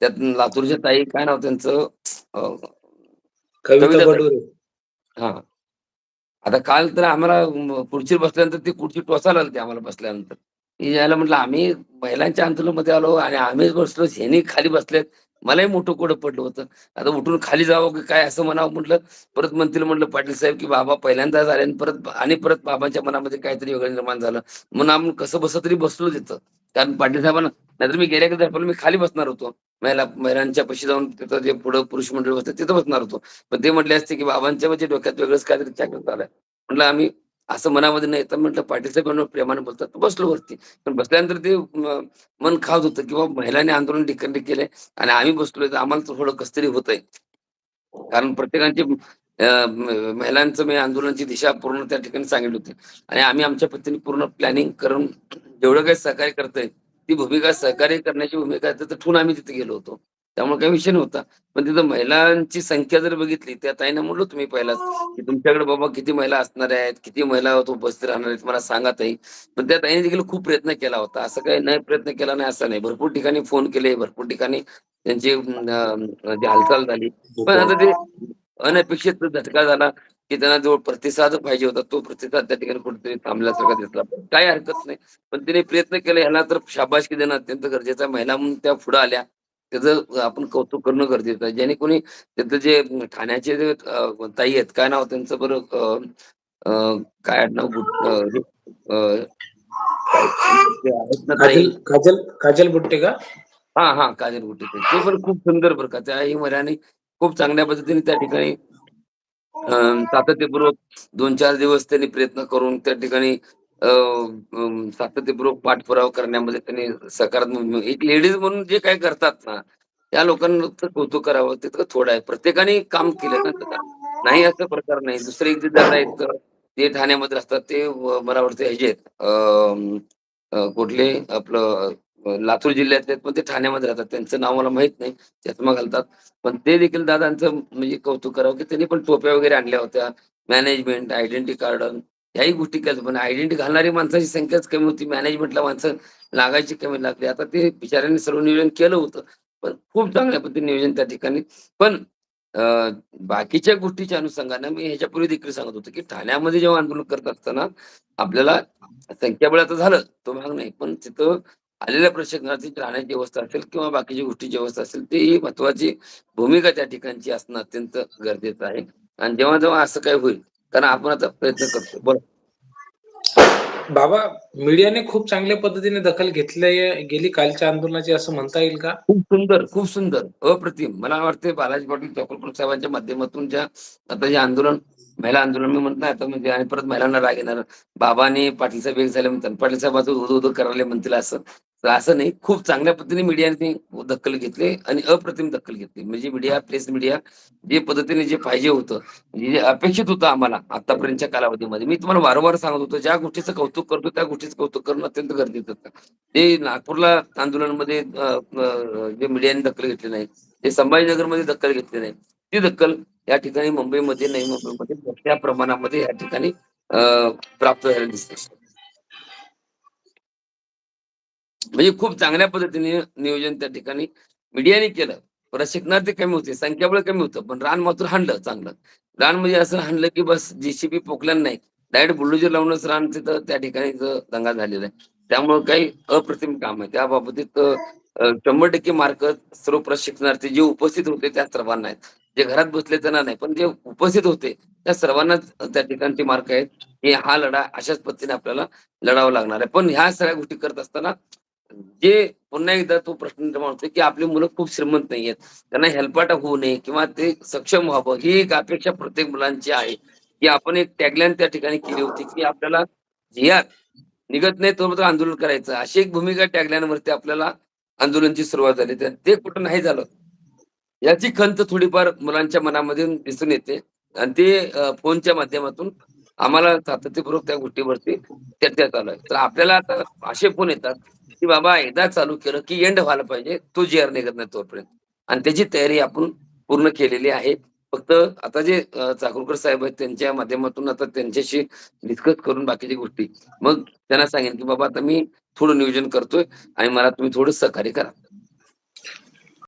त्यात लातूरच्या ताई काय नाव त्यांचं अ, कविता. बडोरे. हां. आता काल तर आम्हाला म खुर्चीवर बसल्यानंतर ती खुर्ची टोचायला लागली आम्हाला बसल्यानंतर. की यायला म्हटलं आम्ही महिलांच्या आंदोलनामध्ये आलो आणि आम्हीच बसलो, ह्यांनी खाली बसलेत. मलाही मोठं कोडं पडलं होतं. आता उठून खाली जावं की काय असं म्हणावं म्हटलं. परत म्हणतील म्हटलं पाटील साहेब, की बाबा पहिल्यांदा झाले आणि परत आणि परत बाबांच्या मनामध्ये काहीतरी वेगळं निर्माण झालं. म्हणून आम्ही कसं बसं तरी बसलो तिथं. कारण पाटील साहेबांना नाहीतर मी गेल्या कधी मी खाली बसणार होतो. महिला महिलांच्या पाशी जाऊन तिथं जे पुढं पुरुष मंडळ होतं तिथं बसणार होतो. पण ते म्हटले असते, की बाबांच्या म्हणजे डोक्यात वेगळंच काहीतरी चॅकल झालं म्हटलं आम्ही असं मनामध्ये नाही तर म्हटलं पाटील प्रेमाने बोलतात. बसलो वरती. पण बसल्यानंतर ते मन खात होतं, किंवा महिलाने महिलांनी आंदोलन डिकंड केलंय आणि आम्ही बसलोय तर आम्हाला थोडं कसतरी तरी आहे कारण प्रत्येकांची महिलांचं म्हणजे आंदोलनाची दिशा पूर्ण त्या ठिकाणी सांगितली होती आणि आम्ही आमच्या पद्धतीने पूर्ण प्लॅनिंग करून जेवढं काही सहकार्य करतोय ती भूमिका सहकार्य करण्याची भूमिका तर ठेवून आम्ही तिथे गेलो होतो. त्यामुळे काही विषय नव्हता. पण तिथं महिलांची संख्या जर बघितली, त्या ताईने म्हणलो तुम्ही पहिलाच, की तुमच्याकडे बाबा किती महिला असणार आहेत, किती महिला उपस्थित राहणार आहेत, मला सांगा ताई. पण त्या ताईंनी देखील खूप प्रयत्न केला होता. असं काही नाही प्रयत्न केला नाही असं नाही. भरपूर ठिकाणी फोन केले, भरपूर ठिकाणी त्यांची जी हालचाल झाली. पण आता ते अनपेक्षित झटका झाला, की त्यांना जो प्रतिसाद पाहिजे होता, तो प्रतिसाद त्या ठिकाणी कुठेतरी थांबल्यासारखा दिसला. काही हरकत नाही. पण तिने प्रयत्न केला ह्याला तर शाबाशकी देणं अत्यंत गरजेचं आहे. महिला म्हणून त्या पुढे आल्या. त्याचं आपण कौतुक करणं गरजेचं आहे. ज्याने कोणी तिथं जे ठाण्याचे जे ताई आहेत, काय नाव त्यांचं बरं काय आडनाव गुट अ, अ, काय ते आहेत ना ताई काजल काजल बुट्टे का? हां, हां. काजल ताई. ते पण खूप सुंदर बरं का. त्याही महिलांनी खूप चांगल्या पद्धतीने त्या ठिकाणी सातत्यपूर्वक 2-4 दिवस त्यांनी प्रयत्न करून त्या ठिकाणी अ, सातत्यपूर्वक पाठपुरावा करण्यामध्ये त्यांनी सकारात्मक म्हणजे एक लेडीज म्हणून जे काही करतात ना, त्या लोकांचं कौतुक करावं तितकं थोडं आहे. प्रत्येकाने काम केलं ना त्याला. नाही असा प्रकार नाही. दुसरे एक जे दादा आहेत अ, ते ठाण्यामध्ये असतात. ते अ, मला वाटतं ह्याचे आहेत अ, अ, कुठले आपलं अ, लातूर जिल्ह्यातले आहेत, पण ते ठाण्यामध्ये राहतात. त्यांचं नाव मला माहीत नाही. चष्मा घालतात. पण ते देखील दादांचं म्हणजे कौतुक करावं, की त्यांनी पण टोप्या वगैरे आणल्या होत्या. मॅनेजमेंट, आयडेंटिटी कार्ड याही गोष्टी केल्या. पण आयडेंटिटी घालणारी माणसाची संख्याच कमी होती. मॅनेजमेंटला माणसं लागायची कमी लागली. आता ते बिचाऱ्यांनी सर्व नियोजन केलं होतं. पण खूप चांगल्या पद्धतीने नियोजन त्या ठिकाणी पण बाकीच्या गोष्टीच्या अनुषंगानं मी ह्याच्यापूर्वी देखील सांगत होतो, की ठाण्यामध्ये जेव्हा आंदोलन करत असताना आपल्याला संख्याबळ झालं, तो भाग नाही. पण तिथं आलेल्या प्रशिक्षणाची राहण्याची व्यवस्था असेल किंवा बाकीच्या गोष्टीची व्यवस्था असेल, ती महत्त्वाची भूमिका त्या ठिकाणची असणं अत्यंत गरजेचं आहे. आणि जेव्हा-जेव्हा असं काही होईल, कारण आपण आता प्रयत्न करतो. बरं. बाबा, मीडियाने खूप चांगल्या पद्धतीने दखल घेतली गेली कालच्या आंदोलनाची असं म्हणता येईल का? खूप सुंदर, खूप सुंदर. अप्रतिम. मला वाटतंय बालाजी पाटील चॉकोलकर साहेबांच्या माध्यमातून ज्या आता जे आंदोलन, महिला आंदोलन मी म्हणत नाही आता म्हणजे आणि परत महिलांना राग येणार. बाबांनी पाटीलसाहेब पाटील साहेब एक झाले म्हणतात. पाटील साहेब आता करायला म्हणतील असं. तर असं नाही. खूप चांगल्या पद्धतीने मीडियाने दखल घेतली आणि अप्रतिम दखल घेतली. म्हणजे मीडिया, प्रेस मीडिया जे पद्धतीने जे पाहिजे होतं, म्हणजे जे अपेक्षित होतं आम्हाला आतापर्यंतच्या कालावधीमध्ये. मी तुम्हाला वारंवार सांगत होतो, ज्या गोष्टीचं कौतुक करतो, त्या गोष्टीचं कौतुक करणं अत्यंत गरजेचं होतं. ते नागपूरला आंदोलनामध्ये जे मीडियाने दखल घेतली नाही, ते संभाजीनगरमध्ये दखल घेतली नाही. ती दखल या ठिकाणी मुंबईमध्ये नाही, मुंबईमध्ये मोठ्या प्रमाणामध्ये या ठिकाणी प्राप्त झालेलं दिसत म्हणजे खूप चांगल्या पद्धतीने नियोजन त्या ठिकाणी मीडियाने केलं. प्रशिक्षणार्थी कमी होते, संख्याबळ कमी होतं, पण रान मात्र हाणलं चांगलं. रान म्हणजे असं हाणलं, की बस जीसीबी पोकल्यानं नाही. डायरेक्ट बुलडोजर लावूनच रान तिथं त्या ठिकाणी दंगा झालेला आहे. त्यामुळे काही अप्रतिम काम आहे. त्या बाबतीत शंभर टक्के मार्क सर्व प्रशिक्षणार्थी जे उपस्थित होते त्या सर्वांना आहेत. जे घरात बसले त्यांना नाही, पण जे उपस्थित होते त्या सर्वांनाच त्या ठिकाणचे मार्क आहेत, की हा लढा अशाच पद्धतीने आपल्याला लढावा लागणार आहे. पण ह्या सगळ्या गोष्टी करत असताना जे पुन्हा एकदा तो प्रश्न निर्माण होतो, की आपली मुलं खूप श्रीमंत नाही आहेत त्यांना हेलपाटा होऊ नये किंवा ते सक्षम व्हावं ही एक अपेक्षा प्रत्येक मुलांची आहे, की आपण एक टॅगलाईन त्या ठिकाणी केली होती, की आपल्याला झियात निघत नाही तोपर्यंत आंदोलन करायचं. अशी एक भूमिका टॅगलाईनवरती आपल्याला आंदोलनची सुरुवात झाली. तर ते कुठं नाही झालं. याची खंत थोडीफार मुलांच्या मनामध्ये दिसून येते आणि ते फोनच्या माध्यमातून आम्हाला सातत्यपूर्वक त्या गोष्टीवरती चर्चा चालू आहे. तर आपल्याला आता असे फोन येतात, की बाबा एकदा चालू केलं, की एंड व्हायला पाहिजे. तो जे आर निघत नाही तोपर्यंत. आणि त्याची तयारी आपण पूर्ण केलेली आहे. फक्त आता जे चाकूरकर साहेब आहेत त्यांच्या माध्यमातून आता त्यांच्याशी डिस्कस करून बाकीच्या गोष्टी. मग त्यांना सांगेन, की बाबा आता मी थोडं नियोजन करतोय आणि मला तुम्ही थोडं सहकार्य करा.